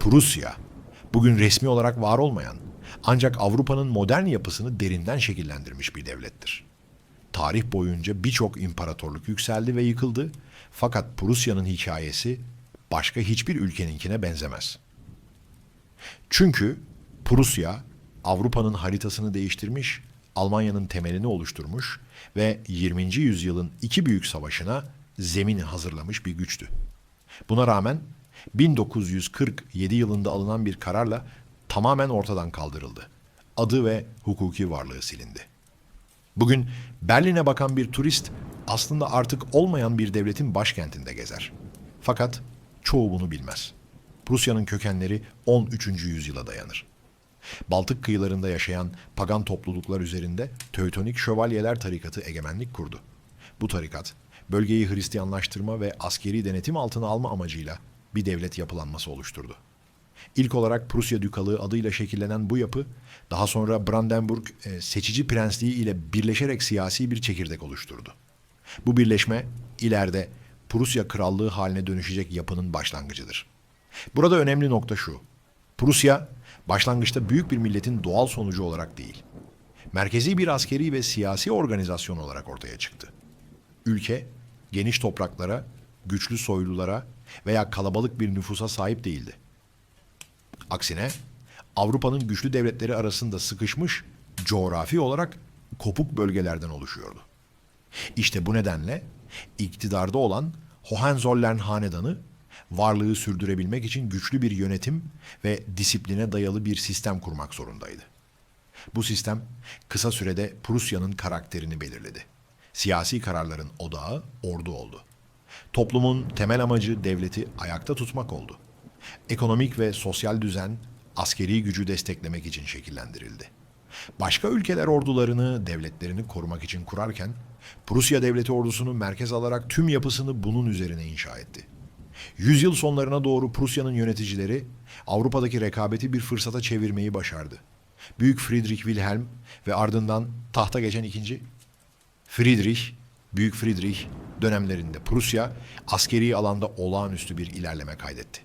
Prusya, bugün resmi olarak var olmayan ancak Avrupa'nın modern yapısını derinden şekillendirmiş bir devlettir. Tarih boyunca birçok imparatorluk yükseldi ve yıkıldı fakat Prusya'nın hikayesi başka hiçbir ülkeninkine benzemez. Çünkü Prusya Avrupa'nın haritasını değiştirmiş, Almanya'nın temelini oluşturmuş ve 20. yüzyılın iki büyük savaşına zemini hazırlamış bir güçtü. Buna rağmen 1947 yılında alınan bir kararla tamamen ortadan kaldırıldı. Adı ve hukuki varlığı silindi. Bugün Berlin'e bakan bir turist aslında artık olmayan bir devletin başkentinde gezer. Fakat çoğu bunu bilmez. Prusya'nın kökenleri 13. yüzyıla dayanır. Baltık kıyılarında yaşayan pagan topluluklar üzerinde Teutonik Şövalyeler tarikatı egemenlik kurdu. Bu tarikat, bölgeyi Hristiyanlaştırma ve askeri denetim altına alma amacıyla bir devlet yapılanması oluşturdu. İlk olarak Prusya Dükalığı adıyla şekillenen bu yapı, daha sonra Brandenburg e, seçici prensliği ile birleşerek siyasi bir çekirdek oluşturdu. Bu birleşme ileride Prusya Krallığı haline dönüşecek yapının başlangıcıdır. Burada önemli nokta şu. Prusya başlangıçta büyük bir milletin doğal sonucu olarak değil, merkezi bir askeri ve siyasi organizasyon olarak ortaya çıktı. Ülke geniş topraklara, güçlü soylulara veya kalabalık bir nüfusa sahip değildi. Aksine Avrupa'nın güçlü devletleri arasında sıkışmış coğrafi olarak kopuk bölgelerden oluşuyordu. İşte bu nedenle iktidarda olan Hohenzollern hanedanı varlığı sürdürebilmek için güçlü bir yönetim ve disipline dayalı bir sistem kurmak zorundaydı. Bu sistem kısa sürede Prusya'nın karakterini belirledi. Siyasi kararların odağı ordu oldu. Toplumun temel amacı devleti ayakta tutmak oldu. Ekonomik ve sosyal düzen askeri gücü desteklemek için şekillendirildi. Başka ülkeler ordularını, devletlerini korumak için kurarken Prusya devleti ordusunu merkez alarak tüm yapısını bunun üzerine inşa etti. Yüzyıl sonlarına doğru Prusya'nın yöneticileri Avrupa'daki rekabeti bir fırsata çevirmeyi başardı. Büyük Friedrich Wilhelm ve ardından tahta geçen ikinci Friedrich, Büyük Friedrich dönemlerinde Prusya askeri alanda olağanüstü bir ilerleme kaydetti.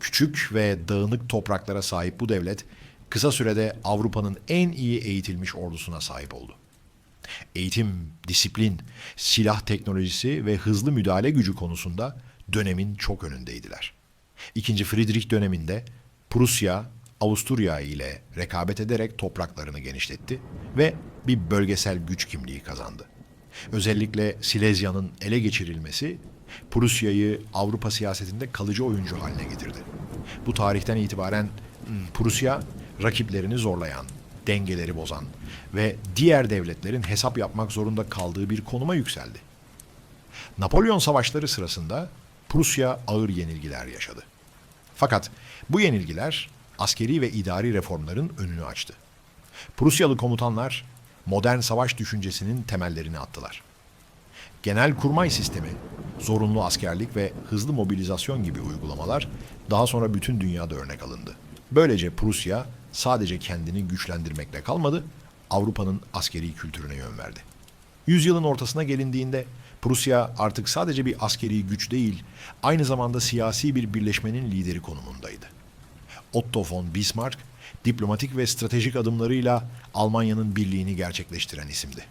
Küçük ve dağınık topraklara sahip bu devlet kısa sürede Avrupa'nın en iyi eğitilmiş ordusuna sahip oldu. Eğitim, disiplin, silah teknolojisi ve hızlı müdahale gücü konusunda dönemin çok önündeydiler. İkinci Friedrich döneminde Prusya, Avusturya ile rekabet ederek topraklarını genişletti ve bir bölgesel güç kimliği kazandı. Özellikle Silezya'nın ele geçirilmesi Prusya'yı Avrupa siyasetinde kalıcı oyuncu haline getirdi. Bu tarihten itibaren hmm, Prusya rakiplerini zorlayan, dengeleri bozan ve diğer devletlerin hesap yapmak zorunda kaldığı bir konuma yükseldi. Napolyon savaşları sırasında Prusya ağır yenilgiler yaşadı. Fakat bu yenilgiler askeri ve idari reformların önünü açtı. Prusyalı komutanlar modern savaş düşüncesinin temellerini attılar. Genel kurmay sistemi, zorunlu askerlik ve hızlı mobilizasyon gibi uygulamalar daha sonra bütün dünyada örnek alındı. Böylece Prusya sadece kendini güçlendirmekle kalmadı, Avrupa'nın askeri kültürüne yön verdi. Yüzyılın ortasına gelindiğinde Prusya artık sadece bir askeri güç değil, aynı zamanda siyasi bir birleşmenin lideri konumundaydı. Otto von Bismarck, diplomatik ve stratejik adımlarıyla Almanya'nın birliğini gerçekleştiren isimdi.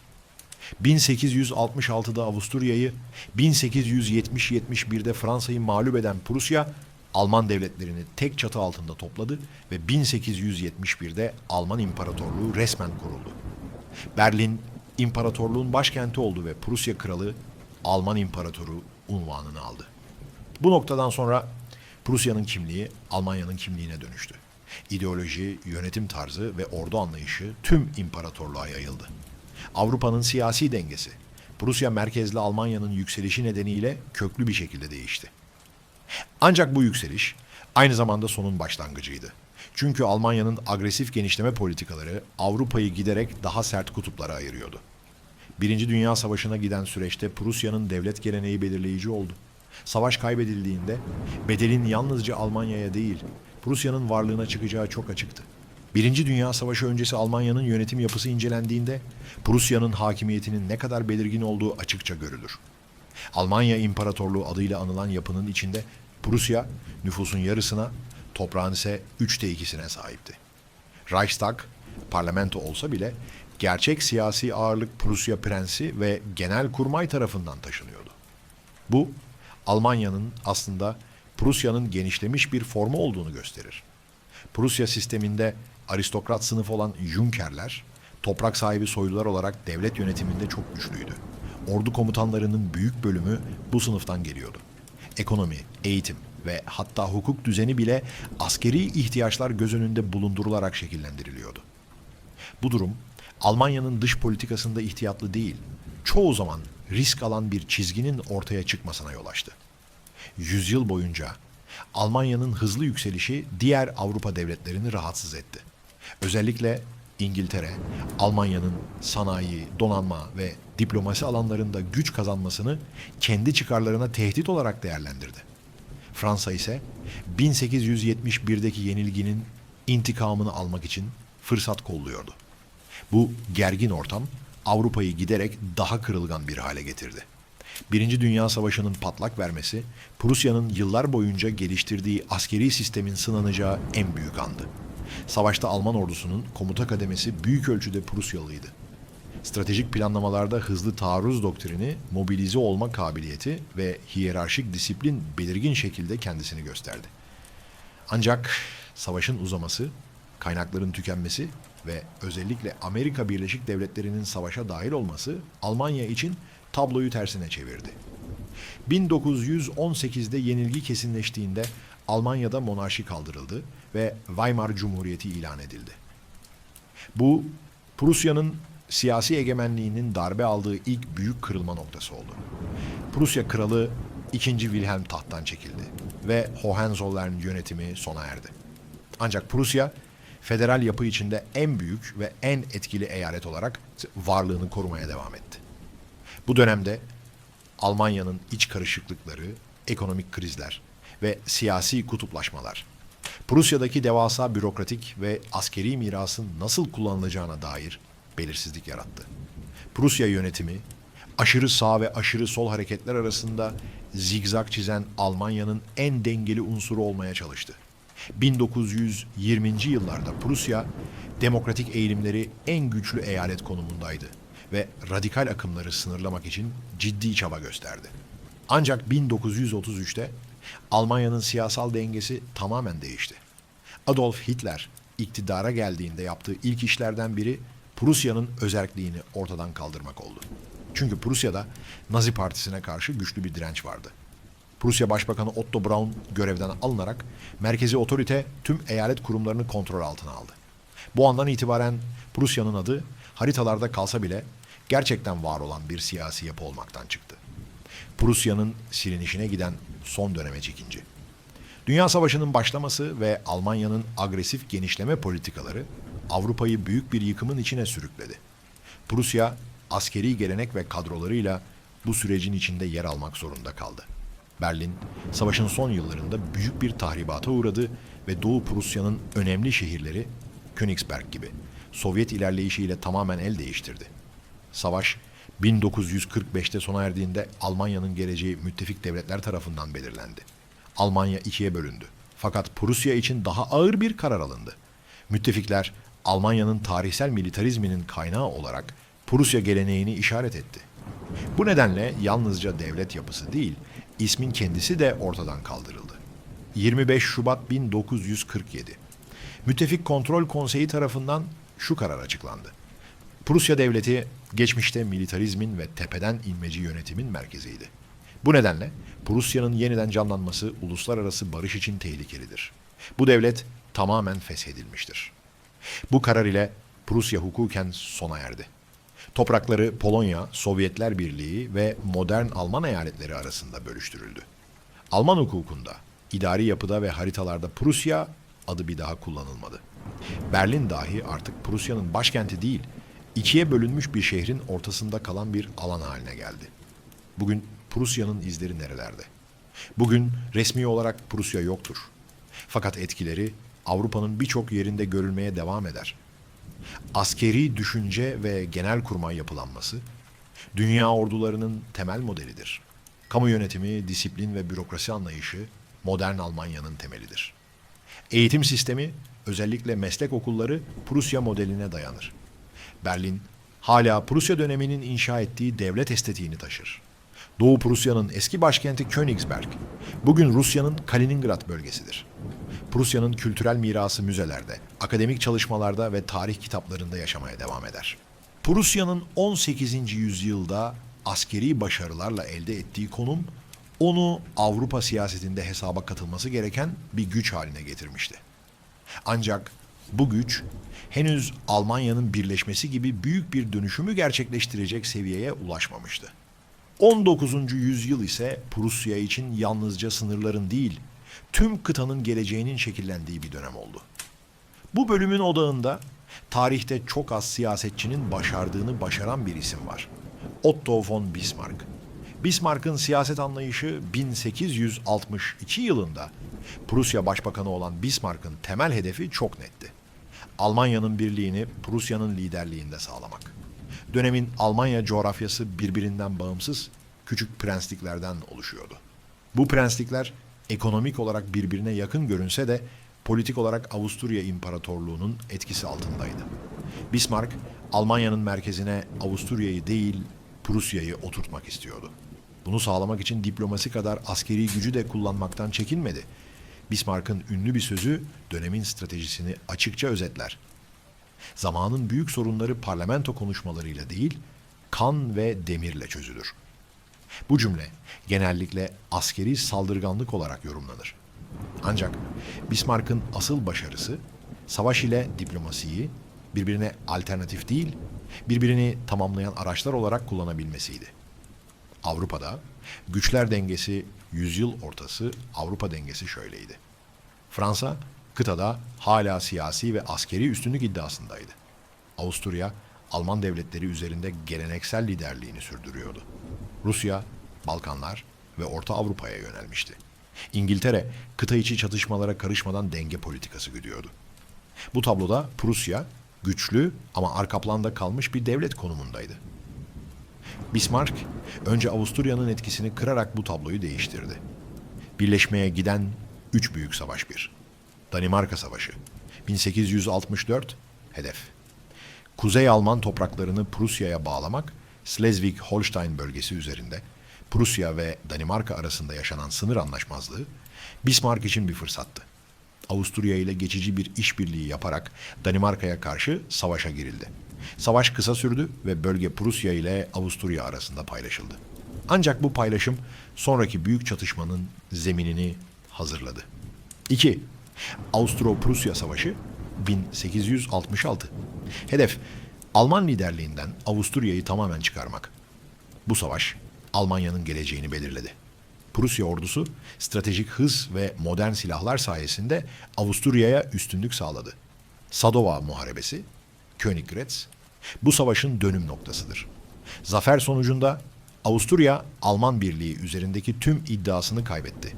1866'da Avusturya'yı, 1870-71'de Fransa'yı mağlup eden Prusya, Alman devletlerini tek çatı altında topladı ve 1871'de Alman İmparatorluğu resmen kuruldu. Berlin, imparatorluğun başkenti oldu ve Prusya kralı Alman İmparatoru unvanını aldı. Bu noktadan sonra Prusya'nın kimliği Almanya'nın kimliğine dönüştü. İdeoloji, yönetim tarzı ve ordu anlayışı tüm imparatorluğa yayıldı. Avrupa'nın siyasi dengesi, Prusya merkezli Almanya'nın yükselişi nedeniyle köklü bir şekilde değişti. Ancak bu yükseliş aynı zamanda sonun başlangıcıydı. Çünkü Almanya'nın agresif genişleme politikaları Avrupa'yı giderek daha sert kutuplara ayırıyordu. Birinci Dünya Savaşı'na giden süreçte Prusya'nın devlet geleneği belirleyici oldu. Savaş kaybedildiğinde bedelin yalnızca Almanya'ya değil, Prusya'nın varlığına çıkacağı çok açıktı. Birinci Dünya Savaşı öncesi Almanya'nın yönetim yapısı incelendiğinde Prusya'nın hakimiyetinin ne kadar belirgin olduğu açıkça görülür. Almanya İmparatorluğu adıyla anılan yapının içinde Prusya nüfusun yarısına, toprağın ise üçte ikisine sahipti. Reichstag, parlamento olsa bile gerçek siyasi ağırlık Prusya Prensi ve Genel Kurmay tarafından taşınıyordu. Bu, Almanya'nın aslında Prusya'nın genişlemiş bir formu olduğunu gösterir. Prusya sisteminde aristokrat sınıf olan Junkerler, toprak sahibi soylular olarak devlet yönetiminde çok güçlüydü. Ordu komutanlarının büyük bölümü bu sınıftan geliyordu. Ekonomi, eğitim ve hatta hukuk düzeni bile askeri ihtiyaçlar göz önünde bulundurularak şekillendiriliyordu. Bu durum Almanya'nın dış politikasında ihtiyatlı değil, çoğu zaman risk alan bir çizginin ortaya çıkmasına yol açtı. Yüzyıl boyunca Almanya'nın hızlı yükselişi diğer Avrupa devletlerini rahatsız etti. Özellikle İngiltere, Almanya'nın sanayi, donanma ve diplomasi alanlarında güç kazanmasını kendi çıkarlarına tehdit olarak değerlendirdi. Fransa ise 1871'deki yenilginin intikamını almak için fırsat kolluyordu. Bu gergin ortam Avrupa'yı giderek daha kırılgan bir hale getirdi. Birinci Dünya Savaşı'nın patlak vermesi, Prusya'nın yıllar boyunca geliştirdiği askeri sistemin sınanacağı en büyük andı. Savaşta Alman ordusunun komuta kademesi büyük ölçüde Prusyalıydı. Stratejik planlamalarda hızlı taarruz doktrini, mobilize olma kabiliyeti ve hiyerarşik disiplin belirgin şekilde kendisini gösterdi. Ancak savaşın uzaması, kaynakların tükenmesi ve özellikle Amerika Birleşik Devletleri'nin savaşa dahil olması Almanya için tabloyu tersine çevirdi. 1918'de yenilgi kesinleştiğinde Almanya'da monarşi kaldırıldı ve Weimar Cumhuriyeti ilan edildi. Bu Prusya'nın siyasi egemenliğinin darbe aldığı ilk büyük kırılma noktası oldu. Prusya kralı 2. Wilhelm tahttan çekildi ve Hohenzollern yönetimi sona erdi. Ancak Prusya federal yapı içinde en büyük ve en etkili eyalet olarak varlığını korumaya devam etti. Bu dönemde Almanya'nın iç karışıklıkları, ekonomik krizler ve siyasi kutuplaşmalar, Prusya'daki devasa bürokratik ve askeri mirasın nasıl kullanılacağına dair belirsizlik yarattı. Prusya yönetimi, aşırı sağ ve aşırı sol hareketler arasında zigzag çizen Almanya'nın en dengeli unsuru olmaya çalıştı. 1920. yıllarda Prusya, demokratik eğilimleri en güçlü eyalet konumundaydı ve radikal akımları sınırlamak için ciddi çaba gösterdi. Ancak 1933'te Almanya'nın siyasal dengesi tamamen değişti. Adolf Hitler iktidara geldiğinde yaptığı ilk işlerden biri Prusya'nın özerkliğini ortadan kaldırmak oldu. Çünkü Prusya'da Nazi Partisi'ne karşı güçlü bir direnç vardı. Prusya Başbakanı Otto Braun görevden alınarak merkezi otorite tüm eyalet kurumlarını kontrol altına aldı. Bu andan itibaren Prusya'nın adı haritalarda kalsa bile gerçekten var olan bir siyasi yapı olmaktan çıktı. Prusya'nın silinişine giden son döneme çekinci. Dünya Savaşı'nın başlaması ve Almanya'nın agresif genişleme politikaları Avrupa'yı büyük bir yıkımın içine sürükledi. Prusya askeri gelenek ve kadrolarıyla bu sürecin içinde yer almak zorunda kaldı. Berlin, savaşın son yıllarında büyük bir tahribata uğradı ve Doğu Prusya'nın önemli şehirleri Königsberg gibi Sovyet ilerleyişiyle tamamen el değiştirdi. Savaş 1945'te sona erdiğinde Almanya'nın geleceği müttefik devletler tarafından belirlendi. Almanya ikiye bölündü. Fakat Prusya için daha ağır bir karar alındı. Müttefikler Almanya'nın tarihsel militarizminin kaynağı olarak Prusya geleneğini işaret etti. Bu nedenle yalnızca devlet yapısı değil, ismin kendisi de ortadan kaldırıldı. 25 Şubat 1947. Müttefik Kontrol Konseyi tarafından şu karar açıklandı. Prusya devleti geçmişte militarizmin ve tepeden inmeci yönetimin merkeziydi. Bu nedenle Prusya'nın yeniden canlanması uluslararası barış için tehlikelidir. Bu devlet tamamen feshedilmiştir. Bu karar ile Prusya hukuken sona erdi. Toprakları Polonya, Sovyetler Birliği ve modern Alman eyaletleri arasında bölüştürüldü. Alman hukukunda, idari yapıda ve haritalarda Prusya adı bir daha kullanılmadı. Berlin dahi artık Prusya'nın başkenti değil, ikiye bölünmüş bir şehrin ortasında kalan bir alan haline geldi. Bugün Prusya'nın izleri nerelerde? Bugün resmi olarak Prusya yoktur. Fakat etkileri Avrupa'nın birçok yerinde görülmeye devam eder. Askeri düşünce ve genel kurmay yapılanması, dünya ordularının temel modelidir. Kamu yönetimi, disiplin ve bürokrasi anlayışı modern Almanya'nın temelidir. Eğitim sistemi, özellikle meslek okulları Prusya modeline dayanır. Berlin, hala Prusya döneminin inşa ettiği devlet estetiğini taşır. Doğu Prusya'nın eski başkenti Königsberg, bugün Rusya'nın Kaliningrad bölgesidir. Prusya'nın kültürel mirası müzelerde, akademik çalışmalarda ve tarih kitaplarında yaşamaya devam eder. Prusya'nın 18. yüzyılda askeri başarılarla elde ettiği konum, onu Avrupa siyasetinde hesaba katılması gereken bir güç haline getirmişti. Ancak bu güç henüz Almanya'nın birleşmesi gibi büyük bir dönüşümü gerçekleştirecek seviyeye ulaşmamıştı. 19. yüzyıl ise Prusya için yalnızca sınırların değil, tüm kıtanın geleceğinin şekillendiği bir dönem oldu. Bu bölümün odağında tarihte çok az siyasetçinin başardığını başaran bir isim var. Otto von Bismarck. Bismarck'ın siyaset anlayışı 1862 yılında Prusya Başbakanı olan Bismarck'ın temel hedefi çok netti. Almanya'nın birliğini Prusya'nın liderliğinde sağlamak. Dönemin Almanya coğrafyası birbirinden bağımsız küçük prensliklerden oluşuyordu. Bu prenslikler ekonomik olarak birbirine yakın görünse de politik olarak Avusturya İmparatorluğu'nun etkisi altındaydı. Bismarck, Almanya'nın merkezine Avusturya'yı değil Prusya'yı oturtmak istiyordu. Bunu sağlamak için diplomasi kadar askeri gücü de kullanmaktan çekinmedi. Bismarck'ın ünlü bir sözü dönemin stratejisini açıkça özetler. Zamanın büyük sorunları parlamento konuşmalarıyla değil, kan ve demirle çözülür. Bu cümle genellikle askeri saldırganlık olarak yorumlanır. Ancak Bismarck'ın asıl başarısı savaş ile diplomasiyi birbirine alternatif değil, birbirini tamamlayan araçlar olarak kullanabilmesiydi. Avrupa'da güçler dengesi yüzyıl ortası Avrupa dengesi şöyleydi. Fransa kıtada hala siyasi ve askeri üstünlük iddiasındaydı. Avusturya Alman devletleri üzerinde geleneksel liderliğini sürdürüyordu. Rusya, Balkanlar ve Orta Avrupa'ya yönelmişti. İngiltere kıta içi çatışmalara karışmadan denge politikası güdüyordu. Bu tabloda Prusya güçlü ama arka planda kalmış bir devlet konumundaydı. Bismarck önce Avusturya'nın etkisini kırarak bu tabloyu değiştirdi. Birleşmeye giden üç büyük savaş bir. Danimarka Savaşı. 1864 hedef. Kuzey Alman topraklarını Prusya'ya bağlamak, Schleswig-Holstein bölgesi üzerinde Prusya ve Danimarka arasında yaşanan sınır anlaşmazlığı Bismarck için bir fırsattı. Avusturya ile geçici bir işbirliği yaparak Danimarka'ya karşı savaşa girildi. Savaş kısa sürdü ve bölge Prusya ile Avusturya arasında paylaşıldı. Ancak bu paylaşım sonraki büyük çatışmanın zeminini hazırladı. 2. Avustro-Prusya Savaşı 1866. Hedef Alman liderliğinden Avusturya'yı tamamen çıkarmak. Bu savaş Almanya'nın geleceğini belirledi. Prusya ordusu stratejik hız ve modern silahlar sayesinde Avusturya'ya üstünlük sağladı. Sadova Muharebesi, Königgrätz, bu savaşın dönüm noktasıdır. Zafer sonucunda Avusturya, Alman Birliği üzerindeki tüm iddiasını kaybetti.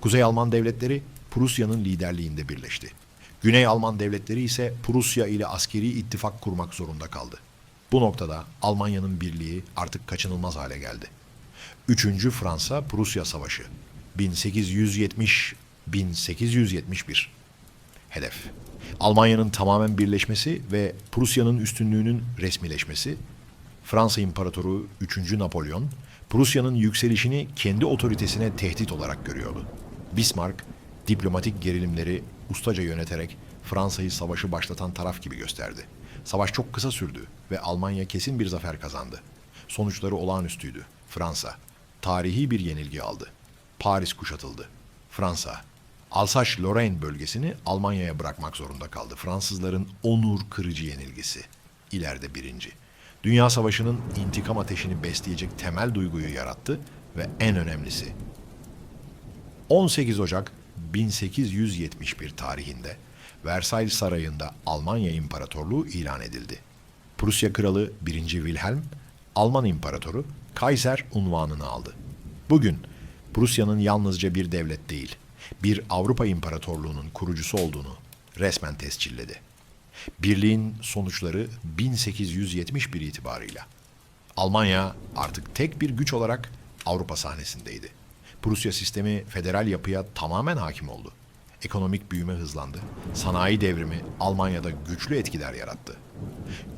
Kuzey Alman devletleri Prusya'nın liderliğinde birleşti. Güney Alman devletleri ise Prusya ile askeri ittifak kurmak zorunda kaldı. Bu noktada Almanya'nın birliği artık kaçınılmaz hale geldi. 3. Fransa-Prusya Savaşı 1870-1871 Hedef Almanya'nın tamamen birleşmesi ve Prusya'nın üstünlüğünün resmileşmesi, Fransa İmparatoru 3. Napolyon, Prusya'nın yükselişini kendi otoritesine tehdit olarak görüyordu. Bismarck, diplomatik gerilimleri ustaca yöneterek Fransa'yı savaşı başlatan taraf gibi gösterdi. Savaş çok kısa sürdü ve Almanya kesin bir zafer kazandı. Sonuçları olağanüstüydü. Fransa, tarihi bir yenilgi aldı. Paris kuşatıldı. Fransa, Alsace-Lorraine bölgesini Almanya'ya bırakmak zorunda kaldı. Fransızların onur kırıcı yenilgisi. İleride birinci. Dünya Savaşı'nın intikam ateşini besleyecek temel duyguyu yarattı ve en önemlisi 18 Ocak 1871 tarihinde Versailles Sarayı'nda Almanya İmparatorluğu ilan edildi. Prusya Kralı 1. Wilhelm, Alman İmparatoru Kaiser unvanını aldı. Bugün Prusya'nın yalnızca bir devlet değil, bir Avrupa İmparatorluğu'nun kurucusu olduğunu resmen tescilledi. Birliğin sonuçları 1871 itibarıyla. Almanya artık tek bir güç olarak Avrupa sahnesindeydi. Prusya sistemi federal yapıya tamamen hakim oldu. Ekonomik büyüme hızlandı. Sanayi devrimi Almanya'da güçlü etkiler yarattı.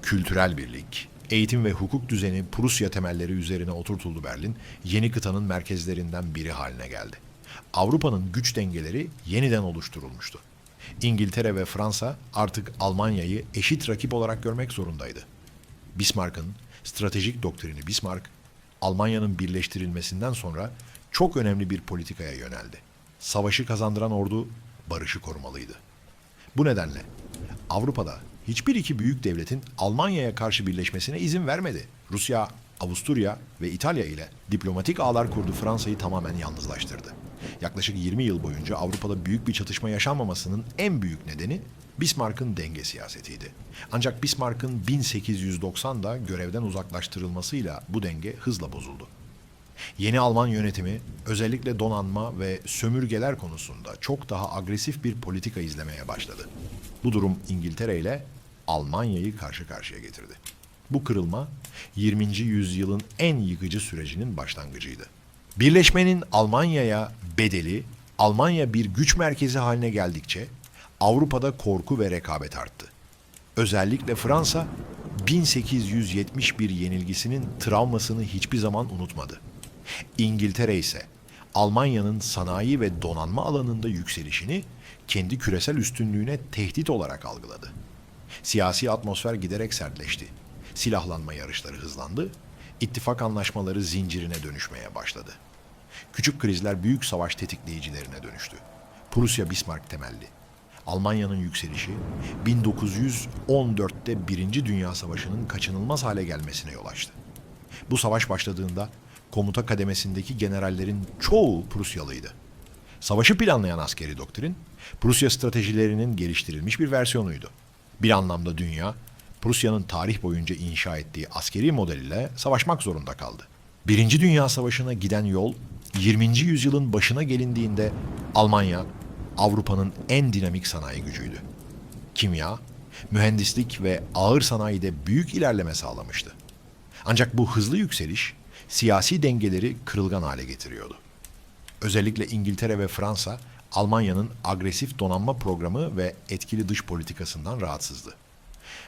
Kültürel birlik, eğitim ve hukuk düzeni Prusya temelleri üzerine oturtuldu Berlin, yeni kıtanın merkezlerinden biri haline geldi. Avrupa'nın güç dengeleri yeniden oluşturulmuştu. İngiltere ve Fransa artık Almanya'yı eşit rakip olarak görmek zorundaydı. Bismarck'ın stratejik doktrini Bismarck, Almanya'nın birleştirilmesinden sonra çok önemli bir politikaya yöneldi. Savaşı kazandıran ordu barışı korumalıydı. Bu nedenle Avrupa'da hiçbir iki büyük devletin Almanya'ya karşı birleşmesine izin vermedi. Rusya, Avusturya ve İtalya ile diplomatik ağlar kurdu Fransa'yı tamamen yalnızlaştırdı. Yaklaşık 20 yıl boyunca Avrupa'da büyük bir çatışma yaşanmamasının en büyük nedeni Bismarck'ın denge siyasetiydi. Ancak Bismarck'ın 1890'da görevden uzaklaştırılmasıyla bu denge hızla bozuldu. Yeni Alman yönetimi özellikle donanma ve sömürgeler konusunda çok daha agresif bir politika izlemeye başladı. Bu durum İngiltere ile Almanya'yı karşı karşıya getirdi. Bu kırılma 20. yüzyılın en yıkıcı sürecinin başlangıcıydı. Birleşmenin Almanya'ya bedeli Almanya bir güç merkezi haline geldikçe Avrupa'da korku ve rekabet arttı. Özellikle Fransa 1871 yenilgisinin travmasını hiçbir zaman unutmadı. İngiltere ise Almanya'nın sanayi ve donanma alanında yükselişini kendi küresel üstünlüğüne tehdit olarak algıladı. Siyasi atmosfer giderek sertleşti. Silahlanma yarışları hızlandı. İttifak anlaşmaları zincirine dönüşmeye başladı. Küçük krizler büyük savaş tetikleyicilerine dönüştü. Prusya Bismarck temelli. Almanya'nın yükselişi 1914'te Birinci Dünya Savaşı'nın kaçınılmaz hale gelmesine yol açtı. Bu savaş başladığında komuta kademesindeki generallerin çoğu Prusyalıydı. Savaşı planlayan askeri doktrin, Prusya stratejilerinin geliştirilmiş bir versiyonuydu. Bir anlamda dünya, Prusya'nın tarih boyunca inşa ettiği askeri modeliyle savaşmak zorunda kaldı. Birinci Dünya Savaşı'na giden yol, 20. yüzyılın başına gelindiğinde Almanya, Avrupa'nın en dinamik sanayi gücüydü. Kimya, mühendislik ve ağır sanayide büyük ilerleme sağlamıştı. Ancak bu hızlı yükseliş siyasi dengeleri kırılgan hale getiriyordu. Özellikle İngiltere ve Fransa Almanya'nın agresif donanma programı ve etkili dış politikasından rahatsızdı.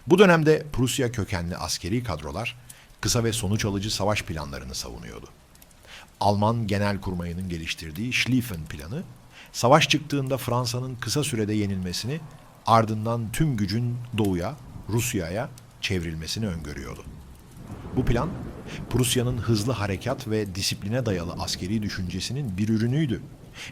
Bu dönemde Prusya kökenli askeri kadrolar kısa ve sonuç alıcı savaş planlarını savunuyordu. Alman Genelkurmayı'nın geliştirdiği Schlieffen planı, savaş çıktığında Fransa'nın kısa sürede yenilmesini, ardından tüm gücün doğuya, Rusya'ya çevrilmesini öngörüyordu. Bu plan, Prusya'nın hızlı harekat ve disipline dayalı askeri düşüncesinin bir ürünüydü.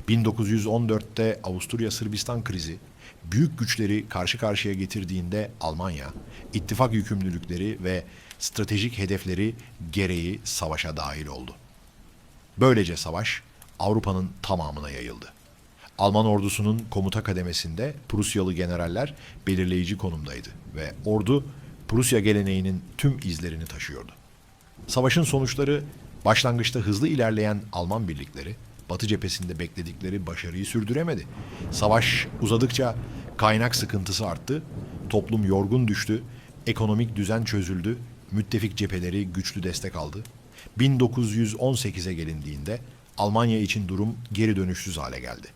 1914'te Avusturya-Sırbistan krizi, büyük güçleri karşı karşıya getirdiğinde Almanya, ittifak yükümlülükleri ve stratejik hedefleri gereği savaşa dahil oldu. Böylece savaş Avrupa'nın tamamına yayıldı. Alman ordusunun komuta kademesinde Prusyalı generaller belirleyici konumdaydı ve ordu Prusya geleneğinin tüm izlerini taşıyordu. Savaşın sonuçları başlangıçta hızlı ilerleyen Alman birlikleri Batı cephesinde bekledikleri başarıyı sürdüremedi. Savaş uzadıkça kaynak sıkıntısı arttı, toplum yorgun düştü, ekonomik düzen çözüldü, müttefik cepheleri güçlü destek aldı. 1918'e gelindiğinde Almanya için durum geri dönüşsüz hale geldi.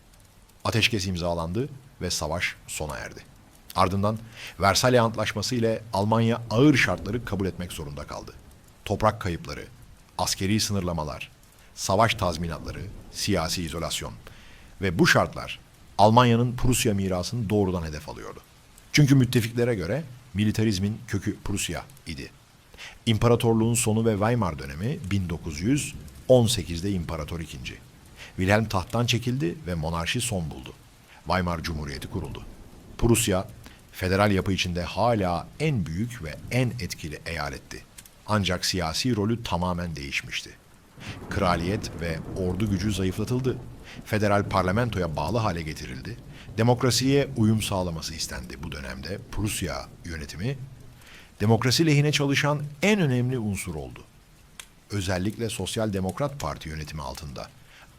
Ateşkes imzalandı ve savaş sona erdi. Ardından Versailles Antlaşması ile Almanya ağır şartları kabul etmek zorunda kaldı. Toprak kayıpları, askeri sınırlamalar, savaş tazminatları, siyasi izolasyon ve bu şartlar Almanya'nın Prusya mirasını doğrudan hedef alıyordu. Çünkü müttefiklere göre militarizmin kökü Prusya idi. İmparatorluğun sonu ve Weimar dönemi 1918'de İmparator II. Wilhelm tahttan çekildi ve monarşi son buldu. Weimar Cumhuriyeti kuruldu. Prusya, federal yapı içinde hala en büyük ve en etkili eyaletti. Ancak siyasi rolü tamamen değişmişti. Kraliyet ve ordu gücü zayıflatıldı. Federal parlamentoya bağlı hale getirildi. Demokrasiye uyum sağlaması istendi bu dönemde. Prusya yönetimi demokrasi lehine çalışan en önemli unsur oldu. Özellikle Sosyal Demokrat Parti yönetimi altında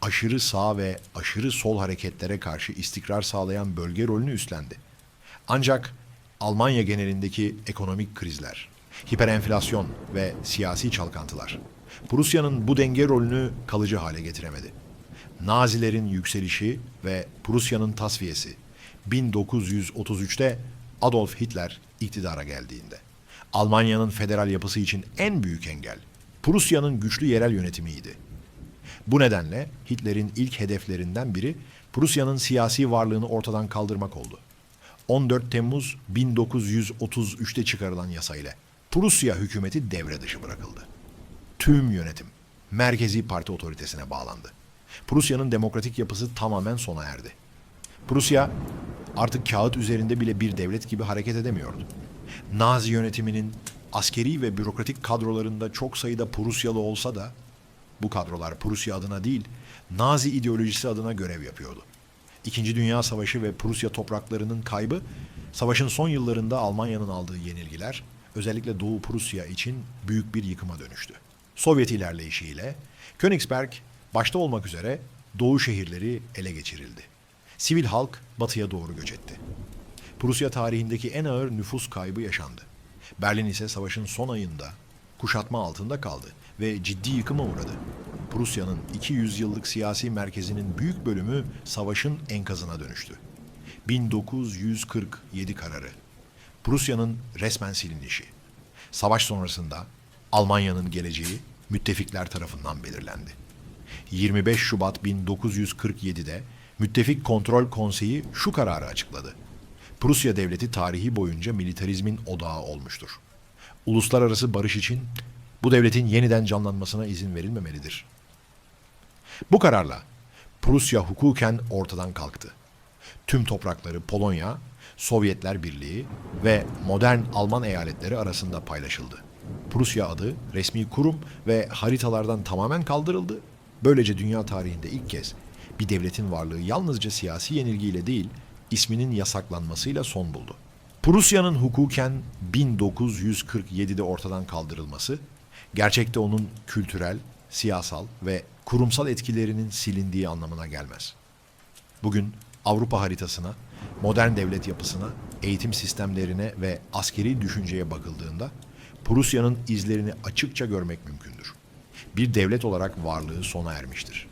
aşırı sağ ve aşırı sol hareketlere karşı istikrar sağlayan bölge rolünü üstlendi. Ancak Almanya genelindeki ekonomik krizler, hiperenflasyon ve siyasi çalkantılar Prusya'nın bu denge rolünü kalıcı hale getiremedi. Nazilerin yükselişi ve Prusya'nın tasfiyesi 1933'te Adolf Hitler iktidara geldiğinde. Almanya'nın federal yapısı için en büyük engel Prusya'nın güçlü yerel yönetimiydi. Bu nedenle Hitler'in ilk hedeflerinden biri Prusya'nın siyasi varlığını ortadan kaldırmak oldu. 14 Temmuz 1933'te çıkarılan yasa ile Prusya hükümeti devre dışı bırakıldı. Tüm yönetim merkezi parti otoritesine bağlandı. Prusya'nın demokratik yapısı tamamen sona erdi. Prusya artık kağıt üzerinde bile bir devlet gibi hareket edemiyordu. Nazi yönetiminin askeri ve bürokratik kadrolarında çok sayıda Prusyalı olsa da bu kadrolar Prusya adına değil, Nazi ideolojisi adına görev yapıyordu. İkinci Dünya Savaşı ve Prusya topraklarının kaybı, savaşın son yıllarında Almanya'nın aldığı yenilgiler, özellikle Doğu Prusya için büyük bir yıkıma dönüştü. Sovyet ilerleyişiyle Königsberg başta olmak üzere Doğu şehirleri ele geçirildi. Sivil halk batıya doğru göç etti. Prusya tarihindeki en ağır nüfus kaybı yaşandı. Berlin ise savaşın son ayında kuşatma altında kaldı ve ciddi yıkıma uğradı. Prusya'nın 200 yıllık siyasi merkezinin büyük bölümü savaşın enkazına dönüştü. 1947 kararı. Prusya'nın resmen silinişi. Savaş sonrasında Almanya'nın geleceği müttefikler tarafından belirlendi. 25 Şubat 1947'de Müttefik Kontrol Konseyi şu kararı açıkladı. Prusya devleti tarihi boyunca militarizmin odağı olmuştur. Uluslararası barış için bu devletin yeniden canlanmasına izin verilmemelidir. Bu kararla Prusya hukuken ortadan kalktı. Tüm toprakları Polonya, Sovyetler Birliği ve modern Alman eyaletleri arasında paylaşıldı. Prusya adı resmi kurum ve haritalardan tamamen kaldırıldı. Böylece dünya tarihinde ilk kez bir devletin varlığı yalnızca siyasi yenilgiyle değil, isminin yasaklanmasıyla son buldu. Prusya'nın hukuken 1947'de ortadan kaldırılması, gerçekte onun kültürel, siyasal ve kurumsal etkilerinin silindiği anlamına gelmez. Bugün Avrupa haritasına, modern devlet yapısına, eğitim sistemlerine ve askeri düşünceye bakıldığında Prusya'nın izlerini açıkça görmek mümkündür. Bir devlet olarak varlığı sona ermiştir.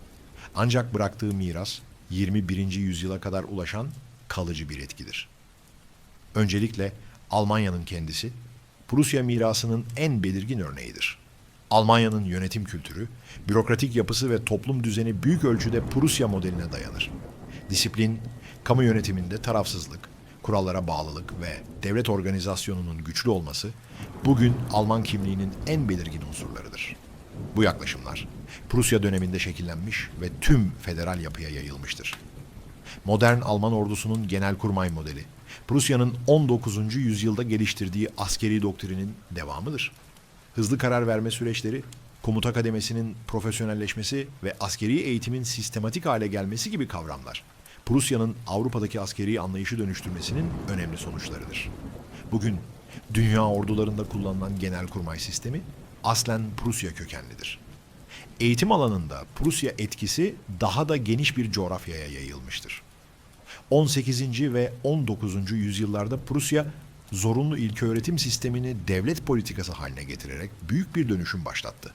Ancak bıraktığı miras 21. yüzyıla kadar ulaşan kalıcı bir etkidir. Öncelikle Almanya'nın kendisi Prusya mirasının en belirgin örneğidir. Almanya'nın yönetim kültürü, bürokratik yapısı ve toplum düzeni büyük ölçüde Prusya modeline dayanır. Disiplin, kamu yönetiminde tarafsızlık, kurallara bağlılık ve devlet organizasyonunun güçlü olması bugün Alman kimliğinin en belirgin unsurlarıdır. Bu yaklaşımlar Prusya döneminde şekillenmiş ve tüm federal yapıya yayılmıştır. Modern Alman ordusunun genelkurmay modeli, Prusya'nın 19. yüzyılda geliştirdiği askeri doktrinin devamıdır. Hızlı karar verme süreçleri, komuta kademesinin profesyonelleşmesi ve askeri eğitimin sistematik hale gelmesi gibi kavramlar, Prusya'nın Avrupa'daki askeri anlayışı dönüştürmesinin önemli sonuçlarıdır. Bugün dünya ordularında kullanılan genelkurmay sistemi aslen Prusya kökenlidir. Eğitim alanında Prusya etkisi daha da geniş bir coğrafyaya yayılmıştır. 18. ve 19. yüzyıllarda Prusya zorunlu ilköğretim sistemini devlet politikası haline getirerek büyük bir dönüşüm başlattı.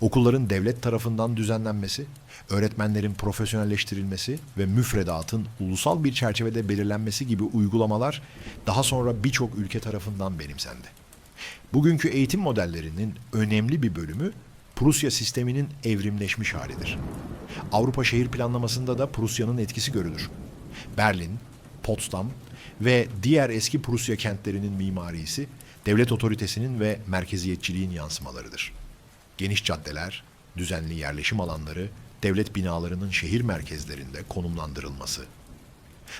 Okulların devlet tarafından düzenlenmesi, öğretmenlerin profesyonelleştirilmesi ve müfredatın ulusal bir çerçevede belirlenmesi gibi uygulamalar daha sonra birçok ülke tarafından benimsendi. Bugünkü eğitim modellerinin önemli bir bölümü Prusya sisteminin evrimleşmiş halidir. Avrupa şehir planlamasında da Prusya'nın etkisi görülür. Berlin, Potsdam ve diğer eski Prusya kentlerinin mimarisi devlet otoritesinin ve merkeziyetçiliğin yansımalarıdır. Geniş caddeler, düzenli yerleşim alanları, devlet binalarının şehir merkezlerinde konumlandırılması.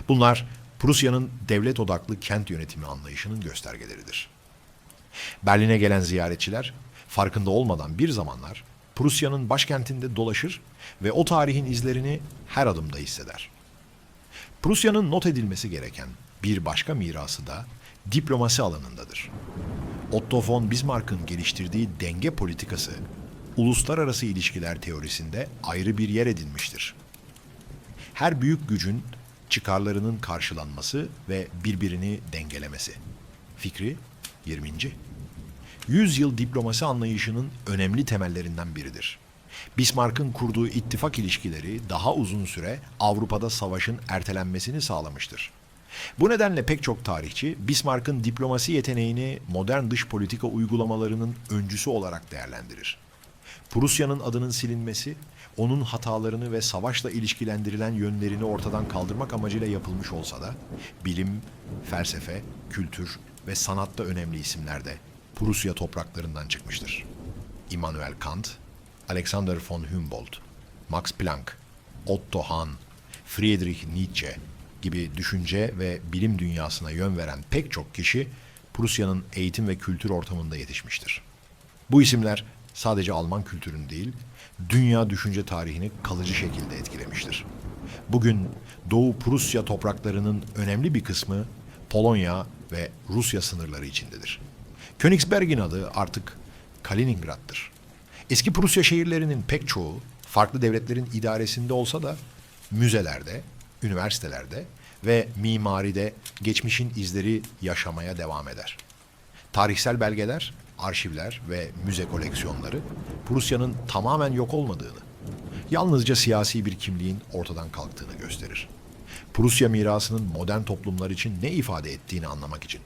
Bunlar Prusya'nın devlet odaklı kent yönetimi anlayışının göstergeleridir. Berlin'e gelen ziyaretçiler farkında olmadan bir zamanlar Prusya'nın başkentinde dolaşır ve o tarihin izlerini her adımda hisseder. Prusya'nın not edilmesi gereken bir başka mirası da diplomasi alanındadır. Otto von Bismarck'ın geliştirdiği denge politikası uluslararası ilişkiler teorisinde ayrı bir yer edinmiştir. Her büyük gücün çıkarlarının karşılanması ve birbirini dengelemesi. Fikri 20. Yüzyıl diplomasi anlayışının önemli temellerinden biridir. Bismarck'ın kurduğu ittifak ilişkileri daha uzun süre Avrupa'da savaşın ertelenmesini sağlamıştır. Bu nedenle pek çok tarihçi Bismarck'ın diplomasi yeteneğini modern dış politika uygulamalarının öncüsü olarak değerlendirir. Prusya'nın adının silinmesi, onun hatalarını ve savaşla ilişkilendirilen yönlerini ortadan kaldırmak amacıyla yapılmış olsa da bilim, felsefe, kültür ve sanatta önemli isimler de Prusya topraklarından çıkmıştır. Immanuel Kant, Alexander von Humboldt, Max Planck, Otto Hahn, Friedrich Nietzsche gibi düşünce ve bilim dünyasına yön veren pek çok kişi Prusya'nın eğitim ve kültür ortamında yetişmiştir. Bu isimler sadece Alman kültürünü değil, dünya düşünce tarihini kalıcı şekilde etkilemiştir. Bugün Doğu Prusya topraklarının önemli bir kısmı Polonya ve Rusya sınırları içindedir. Königsberg'in adı artık Kaliningrad'dır. Eski Prusya şehirlerinin pek çoğu farklı devletlerin idaresinde olsa da müzelerde, üniversitelerde ve mimaride geçmişin izleri yaşamaya devam eder. Tarihsel belgeler, arşivler ve müze koleksiyonları Prusya'nın tamamen yok olmadığını, yalnızca siyasi bir kimliğin ortadan kalktığını gösterir. Prusya mirasının modern toplumlar için ne ifade ettiğini anlamak için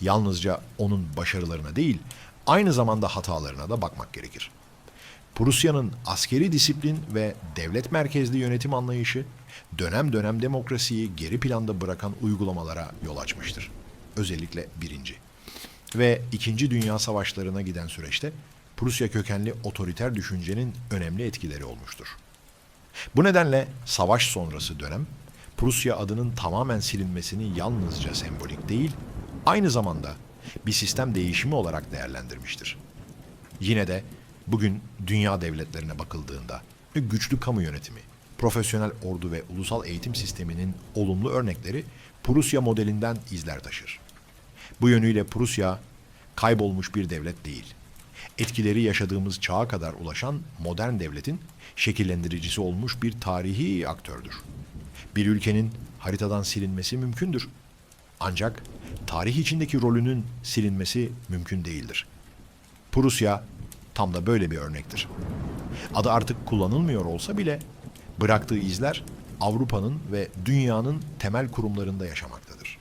yalnızca onun başarılarına değil, aynı zamanda hatalarına da bakmak gerekir. Prusya'nın askeri disiplin ve devlet merkezli yönetim anlayışı dönem dönem demokrasiyi geri planda bırakan uygulamalara yol açmıştır. Özellikle birinci. Ve ikinci Dünya Savaşlarına giden süreçte Prusya kökenli otoriter düşüncenin önemli etkileri olmuştur. Bu nedenle savaş sonrası dönem Prusya adının tamamen silinmesini yalnızca sembolik değil, aynı zamanda bir sistem değişimi olarak değerlendirmiştir. Yine de bugün dünya devletlerine bakıldığında güçlü kamu yönetimi, profesyonel ordu ve ulusal eğitim sisteminin olumlu örnekleri Prusya modelinden izler taşır. Bu yönüyle Prusya kaybolmuş bir devlet değil. Etkileri yaşadığımız çağa kadar ulaşan modern devletin şekillendiricisi olmuş bir tarihi aktördür. Bir ülkenin haritadan silinmesi mümkündür. Ancak tarih içindeki rolünün silinmesi mümkün değildir. Prusya tam da böyle bir örnektir. Adı artık kullanılmıyor olsa bile bıraktığı izler Avrupa'nın ve dünyanın temel kurumlarında yaşamaktadır.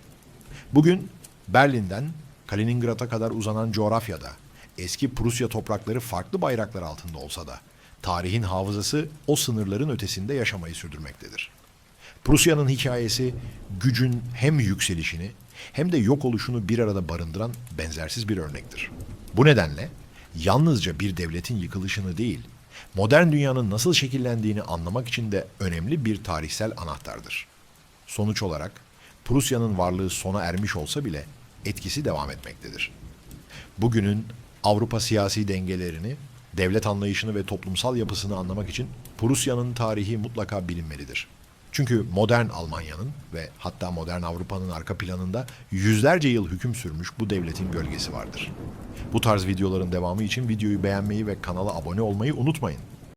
Bugün Berlin'den Kaliningrad'a kadar uzanan coğrafyada eski Prusya toprakları farklı bayraklar altında olsa da tarihin hafızası o sınırların ötesinde yaşamayı sürdürmektedir. Prusya'nın hikayesi gücün hem yükselişini hem de yok oluşunu bir arada barındıran benzersiz bir örnektir. Bu nedenle yalnızca bir devletin yıkılışını değil, modern dünyanın nasıl şekillendiğini anlamak için de önemli bir tarihsel anahtardır. Sonuç olarak Prusya'nın varlığı sona ermiş olsa bile etkisi devam etmektedir. Bugünün Avrupa siyasi dengelerini, devlet anlayışını ve toplumsal yapısını anlamak için Prusya'nın tarihi mutlaka bilinmelidir. Çünkü modern Almanya'nın ve hatta modern Avrupa'nın arka planında yüzlerce yıl hüküm sürmüş bu devletin gölgesi vardır. Bu tarz videoların devamı için videoyu beğenmeyi ve kanala abone olmayı unutmayın.